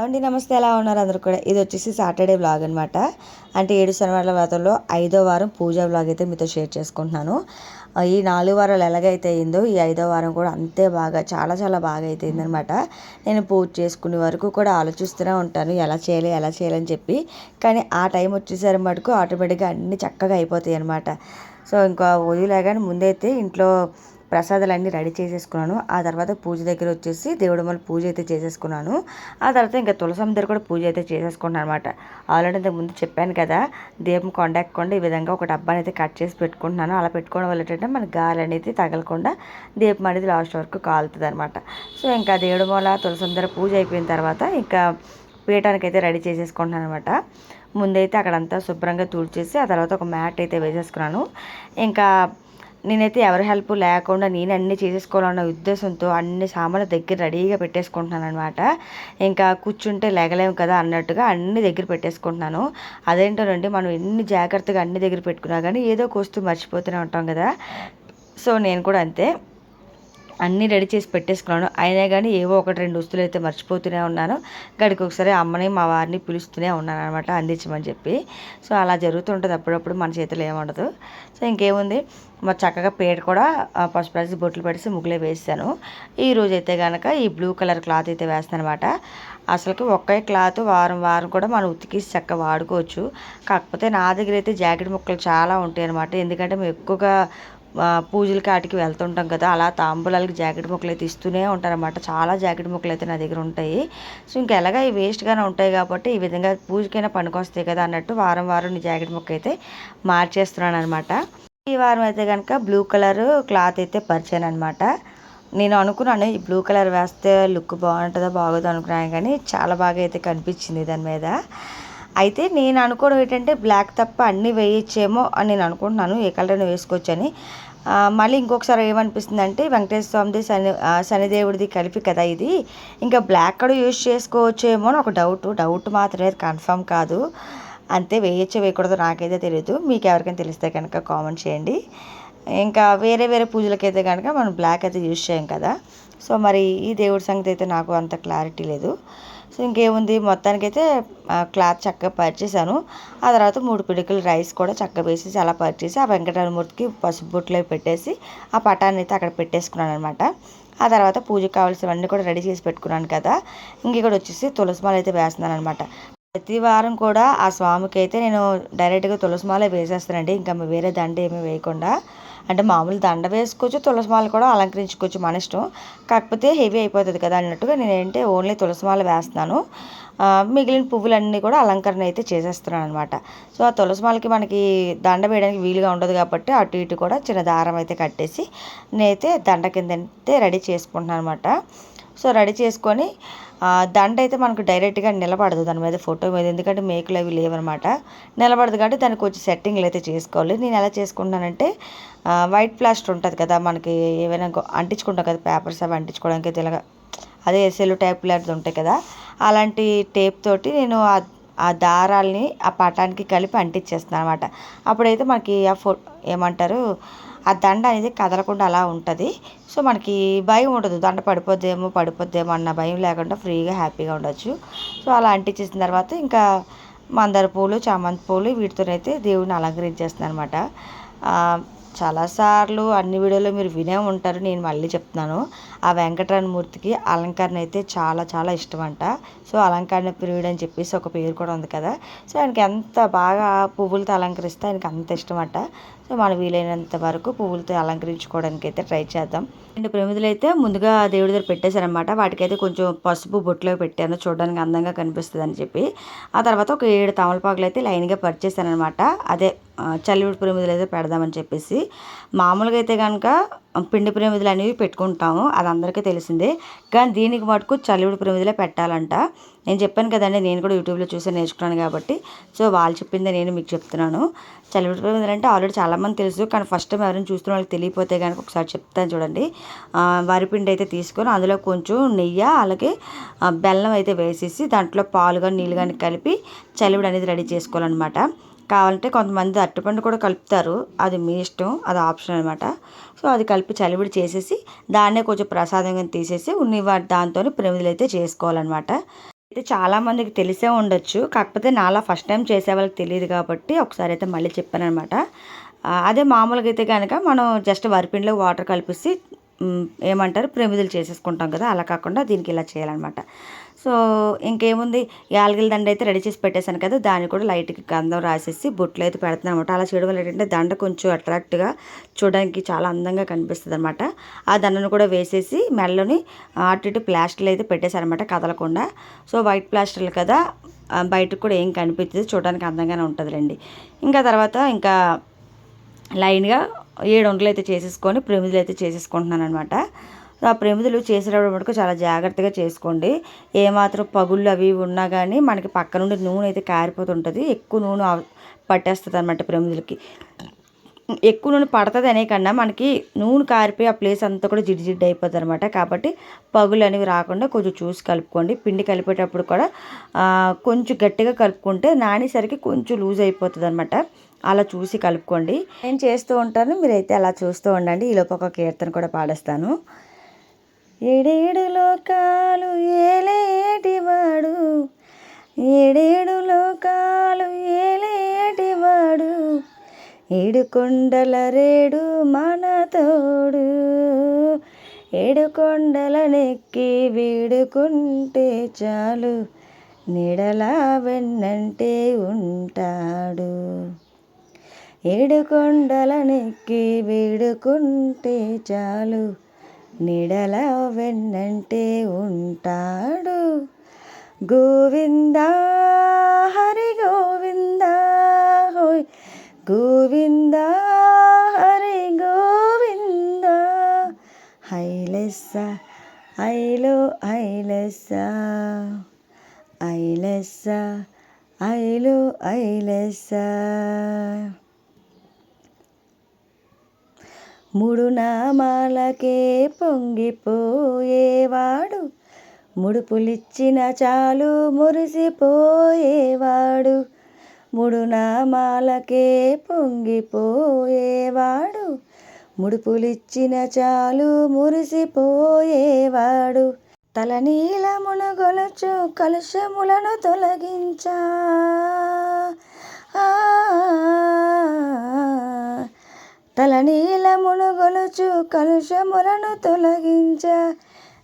అండి నమస్తే. ఎలా ఉన్నారు అందరు కూడా? ఇది వచ్చేసి సాటర్డే బ్లాగ్ అనమాట అంటే ఏడు శనివారాల వ్రతంలో ఐదో వారం పూజా బ్లాగ్ అయితే మీతో షేర్ చేసుకుంటున్నాను. ఈ నాలుగు వారాలు ఎలాగైతే అయిందో ఈ ఐదో వారం కూడా అంతే బాగా చాలా చాలా బాగా అయితే అయిందనమాట నేను పూజ చేసుకునే వరకు కూడా ఆలోచిస్తూనే ఉంటాను ఎలా చేయాలి ఎలా చేయాలని చెప్పి. కానీ ఆ టైం వచ్చేసరి మటుకు ఆటోమేటిక్గా అన్నీ చక్కగా అయిపోతాయి అనమాట సో ఇంకా వదిలేగానే ముందైతే ఇంట్లో ప్రసాదాలు అన్నీ రెడీ చేసేసుకున్నాను. ఆ తర్వాత పూజ దగ్గర వచ్చేసి దేవుడు మళ్ళీ పూజ అయితే చేసేసుకున్నాను. ఆ తర్వాత ఇంకా తులసం దగ్గర కూడా పూజ అయితే చేసేసుకున్నాను అనమాట ఆల్రెడీ ఇంతకు ముందు చెప్పాను కదా దీపం కొండెక్కకుండా ఈ విధంగా ఒక డబ్బాని అయితే కట్ చేసి పెట్టుకుంటున్నాను. అలా పెట్టుకోవడం వల్ల ఏంటంటే మన గాలి అనేది తగలకుండా దీపం అనేది లాస్ట్ వరకు కాలుతుంది అనమాట సో ఇంకా దేవుడు మూల తులసం దగ్గర పూజ అయిపోయిన తర్వాత ఇంకా పీయటానికి అయితే రెడీ చేసేసుకుంటున్నాను అనమాట ముందైతే అక్కడంతా శుభ్రంగా తుడిచేసి ఆ తర్వాత ఒక మ్యాట్ అయితే వేసేసుకున్నాను. ఇంకా నేనైతే ఎవరి హెల్ప్ లేకుండా నేను అన్నీ చేసేసుకోవాలన్న ఉద్దేశంతో అన్ని సామాన్లు దగ్గర రెడీగా పెట్టేసుకుంటున్నాను అనమాట ఇంకా కూర్చుంటే లేగలేము కదా అన్నట్టుగా అన్ని దగ్గర పెట్టేసుకుంటున్నాను. అదేంటోనండి మనం ఎన్ని జాగ్రత్తగా అన్ని దగ్గర పెట్టుకున్నా కానీ ఏదో ఒక వస్తువు మర్చిపోతూనే ఉంటాం కదా. సో నేను కూడా అంతే. అన్నీ రెడీ చేసి పెట్టేసుకున్నాను. అయినా కానీ ఏవో ఒకటి రెండు వస్తువులు అయితే మర్చిపోతూనే ఉన్నాను. గడికి ఒకసారి అమ్మని మా వారిని పిలుస్తూనే ఉన్నాను అనమాట అందించమని చెప్పి. సో అలా జరుగుతుంటుంది అప్పుడప్పుడు మన చేతిలో ఏముండదు సో ఇంకేముంది? మరి చక్కగా పేట కూడా పసుపు రాసి బొట్లు పెడిసి ముగ్గులే వేసాను. ఈ రోజు అయితే కనుక ఈ బ్లూ కలర్ క్లాత్ అయితే వేస్తాను అనమాట అసలుకి ఒకే క్లాత్ వారం వారం కూడా మనం ఉతికి చక్కగా వాడుకోవచ్చు. కాకపోతే నా దగ్గర అయితే జాకెట్ ముక్కలు చాలా ఉంటాయి అనమాట ఎందుకంటే మేము ఎక్కువగా పూజలకి వాటికి వెళ్తుంటాం కదా అలా తాంబూలాలకి జాకెట్ ముక్కలు అయితే ఇస్తూనే ఉంటారనమాట చాలా జాకెట్ ముక్కలు అయితే నా దగ్గర ఉంటాయి. సో ఇంకా ఎలాగ ఇవి వేస్ట్గానే ఉంటాయి కాబట్టి ఈ విధంగా పూజకైనా పనికొస్తాయి కదా అన్నట్టు వారం వారం జాకెట్ ముక్క అయితే మార్చేస్తున్నాను అనమాట ఈ వారం అయితే కనుక బ్లూ కలర్ క్లాత్ అయితే పరిచాను అనమాట నేను అనుకున్నాను ఈ బ్లూ కలర్ వేస్తే లుక్ బాగుంటుందో బాగోదు అనుకున్నాను కానీ చాలా బాగా అయితే కనిపించింది దాని మీద. అయితే నేను అనుకోవడం ఏంటంటే బ్లాక్ తప్ప అన్నీ వేయచ్చేమో అని నేను అనుకుంటున్నాను ఏ కలర్ వేసుకోవచ్చని. మళ్ళీ ఇంకొకసారి ఏమనిపిస్తుంది అంటే వెంకటేశ్వర స్వామిది శని శనిదేవుడిది కలిపి కదా ఇది. ఇంకా బ్లాక్ కూడా యూజ్ చేసుకోవచ్చేమో అని ఒక డౌట్ డౌట్ మాత్రమే కన్ఫర్మ్ కాదు. అంతే వేయచ్చో వేయకూడదు నాకైతే తెలియదు మీకు ఎవరికైనా తెలిస్తే కనుక కామెంట్ చేయండి. ఇంకా వేరే వేరే పూజలకైతే కనుక మనం బ్లాక్ అయితే యూజ్ చేయం కదా. సో మరి ఈ దేవుడి సంగతి అయితే నాకు అంత క్లారిటీ లేదు. సో ఇంకేముంది? మొత్తానికైతే క్లాత్ చక్కగా పరిచేసాను ఆ తర్వాత మూడు పిడికలు రైస్ కూడా చక్కగా వేసేసి అలా పరిచేసి ఆ వెంకటరమూర్తికి పసుపు బుట్టలు పెట్టేసి ఆ పటాన్ని అయితే అక్కడ పెట్టేసుకున్నాను అనమాట ఆ తర్వాత పూజకు కావాల్సినవన్నీ కూడా రెడీ చేసి పెట్టుకున్నాను కదా. ఇంక ఇక్కడ వచ్చేసి తులసిమాల అయితే వేస్తున్నాను అనమాట ప్రతి వారం కూడా ఆ స్వామికి అయితే నేను డైరెక్ట్గా తులసిమాల వేసేస్తానండి. ఇంకా వేరే దండ ఏమీ వేయకుండా. అంటే మామూలు దండ వేసుకోవచ్చు తులసిమాల కూడా అలంకరించుకోవచ్చు మన ఇష్టం. కాకపోతే హెవీ అయిపోతుంది కదా అన్నట్టుగా నేను ఏంటంటే ఓన్లీ తులసిమాల వేస్తున్నాను. మిగిలిన పువ్వులన్నీ కూడా అలంకరణ అయితే చేసేస్తున్నాను అనమాట సో ఆ తులసిమాలకి మనకి దండ వేయడానికి వీలుగా ఉండదు కాబట్టి అటు ఇటు కూడా చిన్న దారం అయితే కట్టేసి నేనైతే దండ కింద అయితే రెడీ చేసుకుంటున్నాను అనమాట సో రెడీ చేసుకొని దండ అయితే మనకు డైరెక్ట్గా నిలబడదు. దాని మీద ఫోటో మీద. ఎందుకంటే మేకులు అవి లేవనమాట. నిలబడదు కాబట్టి దానికి కొంచెం సెట్టింగ్లు అయితే చేసుకోవాలి. నేను ఎలా చేసుకుంటున్నానంటే వైట్ ప్లాస్టర్ ఉంటుంది కదా మనకి ఏమైనా అంటించుకుంటాం కదా పేపర్స్ అవి అంటించుకోవడానికి తెలగ అదే సెల్ టైప్ లాంటిది ఉంటాయి కదా అలాంటి టేప్ తోటి నేను ఆ దారాల్ని ఆ పటానికి కలిపి అంటించేస్తున్నాను అనమాట అప్పుడైతే మనకి ఆ ఫో ఏమంటారు ఆ దండ అనేది కదలకుండా అలా ఉంటుంది. సో మనకి భయం ఉండదు. దండ పడిపోద్దేమో పడిపోద్దేమో అన్న భయం లేకుండా ఫ్రీగా హ్యాపీగా ఉండొచ్చు. సో అలా అంటించేసిన తర్వాత ఇంకా మందార పూలు చామంతి పూలు వీటితోనైతే దేవుడిని అలంకరించేస్తున్నాను అనమాట చాలాసార్లు అన్ని వీడియోలో మీరు వినే ఉంటారు. నేను మళ్ళీ చెప్తున్నాను. ఆ వెంకటరమణమూర్తికి అలంకరణ అయితే చాలా చాలా ఇష్టం అంట సో అలంకరణ ప్రియుడు అని చెప్పేసి ఒక పేరు కూడా ఉంది కదా. సో ఆయనకి ఎంత బాగా పువ్వులతో అలంకరిస్తే ఆయనకి అంత ఇష్టం అంట మనం వీలైనంత వరకు పువ్వులతో అలంకరించుకోవడానికి అయితే ట్రై చేద్దాం. రెండు ప్రమిదలు అయితే ముందుగా దేవుడి దగ్గర పెట్టేశారనమాట వాటికైతే కొంచెం పసుపు బొట్లో పెట్టాను. చూడడానికి అందంగా కనిపిస్తుంది అని చెప్పి. ఆ తర్వాత ఒక ఏడు తమలపాకులు అయితే లైన్గా పరిచేసానమాట అదే చలివిడి ప్రమిదలు అయితే పెడదామని చెప్పేసి. మామూలుగా అయితే కనుక పిండి ప్రమిదలు అనేవి పెట్టుకుంటాము అది అందరికీ తెలిసిందే. కానీ దీనికి మటుకు చలివిడి ప్రమిదలే పెట్టాలంట. నేను చెప్పాను కదండి నేను కూడా యూట్యూబ్లో చూసి నేర్చుకున్నాను కాబట్టి. సో వాళ్ళు చెప్పిందే నేను మీకు చెప్తున్నాను. చలివిడి ప్రమిదలు అంటే ఆల్రెడీ చాలామంది తెలుసు కానీ ఫస్ట్ టైం ఎవరైనా చూస్తున్న వాళ్ళకి తెలియపోతే కనుక ఒకసారి చెప్తాను చూడండి. వరిపిండి అయితే తీసుకొని అందులో కొంచెం నెయ్యి అలాగే బెల్లం అయితే వేసేసి దాంట్లో పాలు కానీ నీళ్ళు కానీ కలిపి చలివిడి అనేది రెడీ చేసుకోవాలన్నమాట. కావాలంటే కొంతమంది అరటిపండు కూడా కలుపుతారు. అది మీ ఇష్టం అది ఆప్షన్ అనమాట సో అది కలిపి చలివిడి చేసేసి దాన్నే కొంచెం ప్రసాదంగా తీసేసి ఉన్ని దాంతో ప్రమిదలు అయితే చేసుకోవాలన్నమాట. అయితే చాలామందికి తెలిసే ఉండొచ్చు. కాకపోతే నాలా ఫస్ట్ టైం చేసే వాళ్ళకి తెలియదు కాబట్టి ఒకసారి అయితే మళ్ళీ చెప్పాను అనమాట అదే మామూలుగా అయితే కనుక మనం జస్ట్ వరిపిండిలో వాటర్ కలిపిసి ఏమంటారు ప్రమిదలు చేసేసుకుంటాం కదా అలా కాకుండా దీనికి ఇలా చేయాలన్నమాట. సో ఇంకేముంది? యాలగిల దండ అయితే రెడీ చేసి పెట్టేశాను కదా దాన్ని కూడా లైట్కి గంధం రాసేసి బొట్లు అయితే పెడుతున్నాను అనమాట అలా చేయడం వల్ల ఏంటంటే దండ కొంచెం అట్రాక్ట్గా చూడడానికి చాలా అందంగా కనిపిస్తుంది అనమాట ఆ దండను కూడా వేసేసి మెడలోని అటు ఇటు ప్లాస్టర్లు అయితే పెట్టేశాను అనమాట కదలకుండా. సో వైట్ ప్లాస్టర్లు కదా బయటకు కూడా ఏం కనిపించదు చూడడానికి అందంగానే ఉంటుందిలేండి. ఇంకా తర్వాత ఇంకా లైన్గా ఏడు వంటలు అయితే చేసేసుకొని ప్రమిదలు అయితే చేసేసుకుంటున్నాను అనమాట ఆ ప్రమిదలు చేసేటప్పుడు మటుకు చాలా జాగ్రత్తగా చేసుకోండి. ఏమాత్రం పగుళ్ళు అవి ఉన్నా కానీ మనకి పక్క నుండి నూనె అయితే కారిపోతుంటుంది. ఎక్కువ నూనె పట్టేస్తుంది అనమాట ప్రమిదలకి. ఎక్కువ నూనె పడుతుంది అనే కన్నా మనకి నూనె కారిపోయి ఆ ప్లేస్ అంతా కూడా జిడ్డు జిడ్డు అయిపోతుంది అనమాట కాబట్టి పగులు అనేవి రాకుండా కొంచెం చూసి కలుపుకోండి. పిండి కలిపేటప్పుడు కూడా కొంచెం గట్టిగా కలుపుకుంటే నానేసరికి కొంచెం లూజ్ అయిపోతుంది అనమాట అలా చూసి కలుపుకోండి. నేను చేస్తూ ఉంటాను. మీరైతే అలా చూస్తూ ఉండండి. ఈలోపు ఒక కీర్తన కూడా పాడేస్తాను. ఏడేడు లోకాలు ఏలేటివాడు. ఏడేడు లోకాలు ఏలేటివాడు. ఏడు కొండల రేడు మన తోడు. ఏడు కొండల నెక్కి వీడుకుంటే చాలు. నీడలా వెన్నంటే ఉంటాడు. ఏడు కొండల నెక్కి వీడుకుంటే చాలు. నీడల వెన్నంటే ఉంటాడు గోవిందా హరి గోవిందా హోయ్ గోవిందా హరి గోవిందా హైలెస్స ఐలో ఐలెస్స ఐలెస్స ఐలో ఐలెస్స మూడు నామాలకే పొంగిపోయేవాడు. ముడుపులిచ్చిన చాలు మురిసిపోయేవాడు. మూడు నామాలకే పొంగిపోయేవాడు. ముడుపులిచ్చిన చాలు మురిసిపోయేవాడు. తల నీలమును గొలుచు కలుషములను తొలగించా. ఆ తల నీలమును గొలుచు కలుషములను తొలగించ.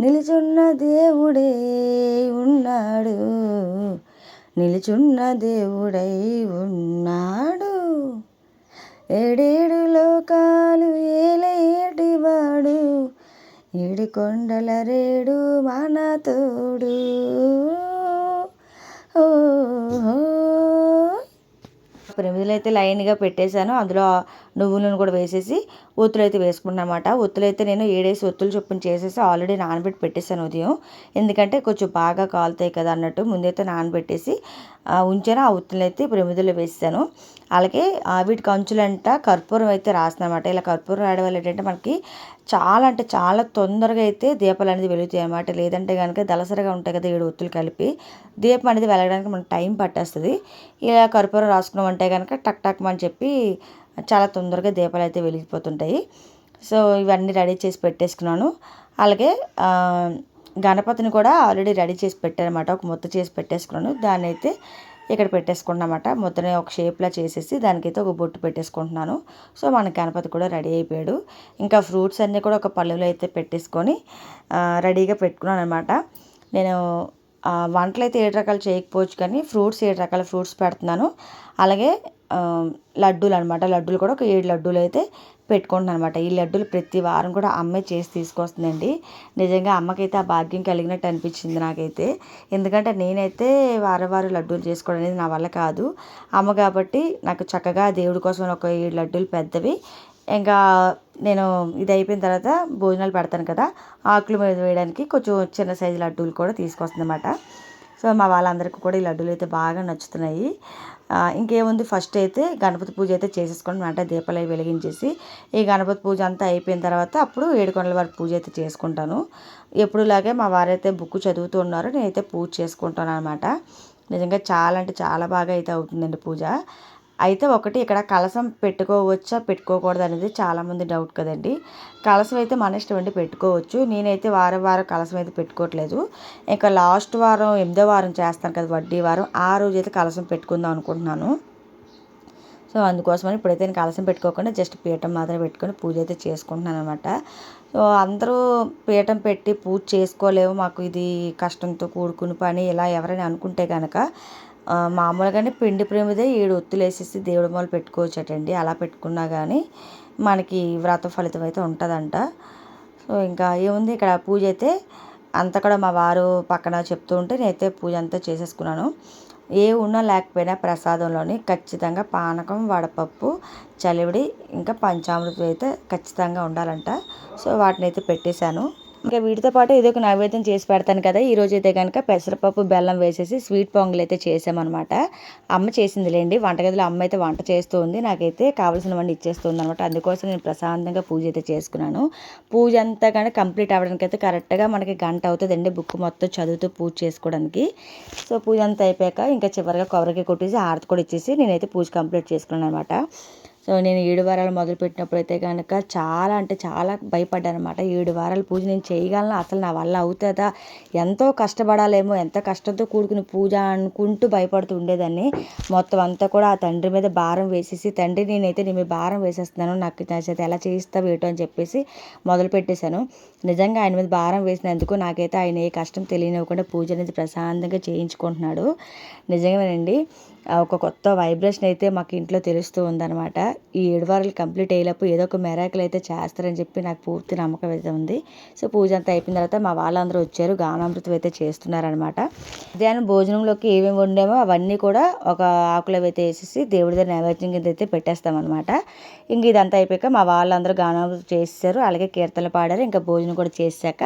నిలుచున్న దేవుడే ఉన్నాడు. నిలుచున్న దేవుడై ఉన్నాడు. ఏడేడు లోకాలు ఏలేటివాడు ఏడు కొండల రేడు మన తోడు ఓ ప్రమిదలు అయితే లైన్గా పెట్టేశాను. అందులో నువ్వులను కూడా వేసేసి ఒత్తులు అయితే వేసుకున్నాను అనమాట ఒత్తులు అయితే నేను ఏడేసి ఒత్తులు చొప్పున చేసేసి ఆల్రెడీ నానబెట్టి పెట్టేశాను ఉదయం. ఎందుకంటే కొంచెం బాగా కాలుతాయి కదా అన్నట్టు ముందైతే నానబెట్టేసి ఉంచాను. ఆ ఒత్తులు అయితే ప్రమిదలో వేసాను అలాగే ఆ, వీటికి అంచులంట కర్పూరం అయితే రాసిన అనమాట ఇలా కర్పూరం రాయడం వల్ల ఏంటంటే మనకి చాలా అంటే చాలా తొందరగా అయితే దీపాలు అనేది వెలుగుతాయి అన్నమాట. లేదంటే కనుక దలసరగా ఉంటాయి కదా ఏడు ఒత్తులు కలిపి. దీపం అనేది వెలగడానికి మనకు టైం పట్టేస్తుంది. ఇలా కర్పూరం రాసుకున్నామంటే కనుక టక్ టక్ అని చెప్పి చాలా తొందరగా దీపాలు అయితే వెలిగిపోతుంటాయి. సో ఇవన్నీ రెడీ చేసి పెట్టేసుకున్నాను. అలాగే గణపతిని కూడా ఆల్రెడీ రెడీ చేసి పెట్టానమాట ఒక ముద్ద చేసి పెట్టేసుకున్నాను. దాన్ని అయితే ఇక్కడ పెట్టేసుకున్నమాట ముద్దని ఒక షేప్లా చేసేసి దానికైతే ఒక బొట్టు పెట్టేసుకుంటున్నాను. సో మన గణపతి కూడా రెడీ అయిపోయాడు. ఇంకా ఫ్రూట్స్ అన్నీ కూడా ఒక పళ్ళులో అయితే పెట్టేసుకొని రెడీగా పెట్టుకున్నాను అనమాట నేను వంటలు అయితే ఏడు రకాలు చేయకపోవచ్చు కానీ ఫ్రూట్స్ ఏడు రకాల ఫ్రూట్స్ పెడుతున్నాను. అలాగే లడ్డూలు అనమాట లడ్డూలు కూడా ఒక ఏడు లడ్డూలు అయితే పెట్టుకుంటున్నాను అనమాట ఈ లడ్డూలు ప్రతి వారం కూడా అమ్మే చేసి తీసుకొస్తుందండి. నిజంగా అమ్మకైతే ఆ భాగ్యం కలిగినట్టు అనిపించింది నాకైతే. ఎందుకంటే నేనైతే వారం వారం లడ్డూలు చేసుకోవడం అనేది నా వల్ల కాదు. అమ్మ కాబట్టి నాకు చక్కగా దేవుడి కోసం ఒక ఏడు లడ్డూలు పెద్దవి. ఇంకా నేను ఇది అయిపోయిన తర్వాత భోజనాలు పెడతాను కదా ఆకులు మీద వేయడానికి కొంచెం చిన్న సైజు లడ్డూలు కూడా తీసుకొస్తుంది అనమాట సో మా వాళ్ళందరికీ కూడా ఈ లడ్డూలు అయితే బాగా నచ్చుతున్నాయి. ఇంకేముంది? ఫస్ట్ అయితే గణపతి పూజ అయితే చేసేసుకొని అంటే దీపాలు వెలిగించేసి ఈ గణపతి పూజ అంతా అయిపోయిన తర్వాత అప్పుడు ఏడుకొండల వారి పూజ అయితే చేసుకుంటాను. ఎప్పుడులాగే మా వారైతే బుక్ చదువుతూ ఉన్నారు నేనైతే పూజ చేసుకుంటాను అనమాట నిజంగా చాలా అంటే చాలా బాగా అయితే అవుతుందండి పూజ. అయితే ఒకటి ఇక్కడ కలసం పెట్టుకోవచ్చా పెట్టుకోకూడదు అనేది చాలామంది డౌట్ కదండి. కలసం అయితే మన ఇష్టం అండి పెట్టుకోవచ్చు. నేనైతే వారం వారం కలసం అయితే పెట్టుకోవట్లేదు. ఇంకా లాస్ట్ వారం ఎనిమిదో వారం చేస్తాను కదా వడ్డీ వారం ఆ రోజు అయితే కలసం పెట్టుకుందాం అనుకుంటున్నాను. సో అందుకోసమని ఇప్పుడైతే నేను కలసం పెట్టుకోకుండా జస్ట్ పీఠం మాత్రం పెట్టుకొని పూజ అయితే చేసుకుంటున్నాను అనమాట సో అందరూ పీఠం పెట్టి పూజ చేసుకోలేము మాకు ఇది కష్టంతో కూడుకుని పని ఇలా ఎవరైనా అనుకుంటే కనుక మామూలుగానే పిండి ప్రేమిదే ఏడు ఒత్తులు వేసేసి దేవుడి మొదలు పెట్టుకోవచ్చటండి. అలా పెట్టుకున్నా కానీ మనకి వ్రత ఫలితం అయితే ఉంటుందంట. సో ఇంకా ఏముంది ఇక్కడ పూజ అయితే? అంతా కూడా మా వారు పక్కన చెప్తూ ఉంటే నేనైతే పూజ అంతా చేసేసుకున్నాను. ఏ ఉన్నా లేకపోయినా ప్రసాదంలోని ఖచ్చితంగా పానకం వడపప్పు చలివిడి ఇంకా పంచామృతం అయితే ఖచ్చితంగా ఉండాలంట. సో వాటిని అయితే పెట్టేశాను. ఇంకా వీటితో పాటు ఇది ఒక నైవేద్యం చేసి పెడతాను కదా. ఈరోజు అయితే కనుక పెసరపప్పు బెల్లం వేసేసి స్వీట్ పొంగల్ అయితే చేసామన్నమాట. అమ్మ చేసిందిలేండి. వంటగదిలో అమ్మ అయితే వంట చేస్తూ ఉంది నాకైతే కావాల్సినవన్నీ ఇచ్చేస్తుంది అనమాట అందుకోసం నేను ప్రశాంతంగా పూజ అయితే చేసుకున్నాను. పూజ అంతా కానీ కంప్లీట్ అవ్వడానికి అయితే కరెక్ట్గా మనకి గంట అవుతుందండి బుక్ మొత్తం చదువుతూ పూజ చేసుకోవడానికి. సో పూజ అంతా అయిపోయాక ఇంకా చివరిగా కొబ్బరికి కొట్టేసి హారతి కూడా ఇచ్చేసి నేనైతే పూజ కంప్లీట్ చేసుకున్నాను అనమాట సో నేను ఏడు వారాలు మొదలుపెట్టినప్పుడు అయితే కనుక చాలా అంటే చాలా భయపడ్డాను అనమాట ఏడు వారాల పూజ నేను చేయగలను అసలు నా వల్ల అవుతుందా? ఎంతో కష్టపడాలేమో ఎంత కష్టంతో కూడుకుని పూజ అనుకుంటూ భయపడుతూ ఉండేదాన్ని. మొత్తం అంతా కూడా ఆ తండ్రి మీద భారం వేసేసి తండ్రి నేనైతే నీ మీద భారం వేసేస్తున్నాను నాకు చేత ఎలా చేయిస్తావు ఏటో అని చెప్పేసి మొదలు పెట్టేశాను నిజంగా ఆయన మీద భారం వేసినందుకు నాకైతే ఆయన ఏ కష్టం తెలియనివ్వకుండా పూజ అనేది ప్రశాంతంగా చేయించుకుంటున్నాడు. నిజంగానండి. ఒక కొత్త వైబ్రేషన్ అయితే మాకు ఇంట్లో తెలుస్తూ ఉందన్నమాట. ఈ ఏడు వారాలు కంప్లీట్ అయ్యేటప్పుడు ఏదో ఒక మెరాకులు అయితే చేస్తారని చెప్పి నాకు పూర్తి నమ్మకం అయితే ఉంది. సో పూజ అంతా అయిపోయిన తర్వాత మా వాళ్ళందరూ వచ్చారు. గానామృతం అయితే చేస్తున్నారనమాట మధ్యాహ్నం భోజనంలోకి ఏమేమి వండామో అవన్నీ కూడా ఒక ఆకులు అయితే వేసేసి దేవుడి దగ్గర నైవేద్యం కింద అయితే పెట్టేస్తామన్నమాట. ఇంక ఇదంతా అయిపోయాక మా వాళ్ళందరూ గానామృతం చేశారు అలాగే కీర్తనలు పాడారు. ఇంకా భోజనం కూడా చేశాక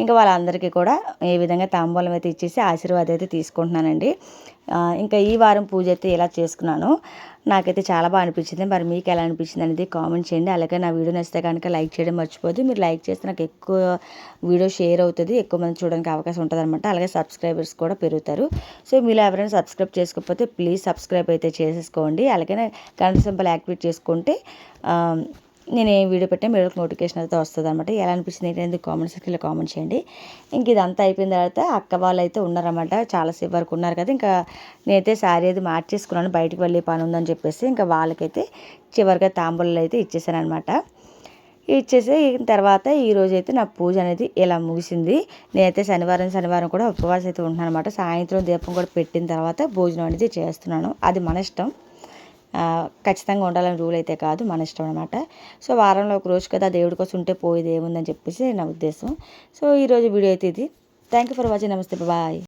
ఇంకా వాళ్ళందరికీ కూడా ఏ విధంగా తాంబూలం అయితే ఇచ్చేసి ఆశీర్వాదం అయితే తీసుకుంటున్నానండి. ఇంకా ఈ వారం పూజ అయితే ఇలా చేసుకున్నాను నాకైతే చాలా బాగా అనిపించింది. మరి మీకు ఎలా అనిపించింది అనేది కామెంట్ చేయండి. అలాగే నా వీడియో నచ్చితే కనుక లైక్ చేయడం మర్చిపోద్దు మీరు లైక్ చేస్తే నాకు ఎక్కువ వీడియో షేర్ అవుతుంది. ఎక్కువ మంది చూడడానికి అవకాశం ఉంటుంది అనమాట అలాగే సబ్స్క్రైబర్స్ కూడా పెరుగుతారు. సో మీరు ఎవరైనా సబ్స్క్రైబ్ చేసుకోకపోతే ప్లీజ్ సబ్స్క్రైబ్ అయితే చేసేసుకోండి. అలాగే గంట సింపుల్ యాక్టివేట్ చేసుకుంటే నేను ఏం వీడియో పెట్టినా మీరు నోటిఫికేషన్ అయితే వస్తుంది అనమాట ఎలా అనిపిస్తుంది ఏంటంటే కామెంట్ సెక్షన్లో కామెంట్ చేయండి. ఇంక ఇదంతా అయిపోయిన తర్వాత అక్క వాళ్ళు అయితే ఉన్నారన్నమాట చాలాసేపు వరకు ఉన్నారు కదా ఇంకా నేనైతే శారీ అది మార్చేసుకున్నాను. బయటకు వెళ్ళే పని ఉందని చెప్పేసి ఇంకా వాళ్ళకైతే చివరిగా తాంబూలాలు అయితే ఇచ్చేసాను అనమాట ఇచ్చేసి తర్వాత ఈరోజు అయితే నా పూజ అనేది ఇలా ముగిసింది. నేనైతే శనివారం శనివారం కూడా ఉపవాసం అయితే ఉంటున్నాను అనమాట సాయంత్రం దీపం కూడా పెట్టిన తర్వాత భోజనం అనేది చేస్తున్నాను. అది మన ఇష్టం. ఖచ్చితంగా ఉండాలని రూల్ అయితే కాదు మన ఇష్టం అనమాట సో వారంలో ఒక రోజు కదా దేవుడి కోసం ఉంటే పోయేది ఏముందని చెప్పేసి నా ఉద్దేశం. సో ఈరోజు వీడియో అయితే ఇది. థ్యాంక్ యూ ఫర్ వాచింగ్ నమస్తే బాయ్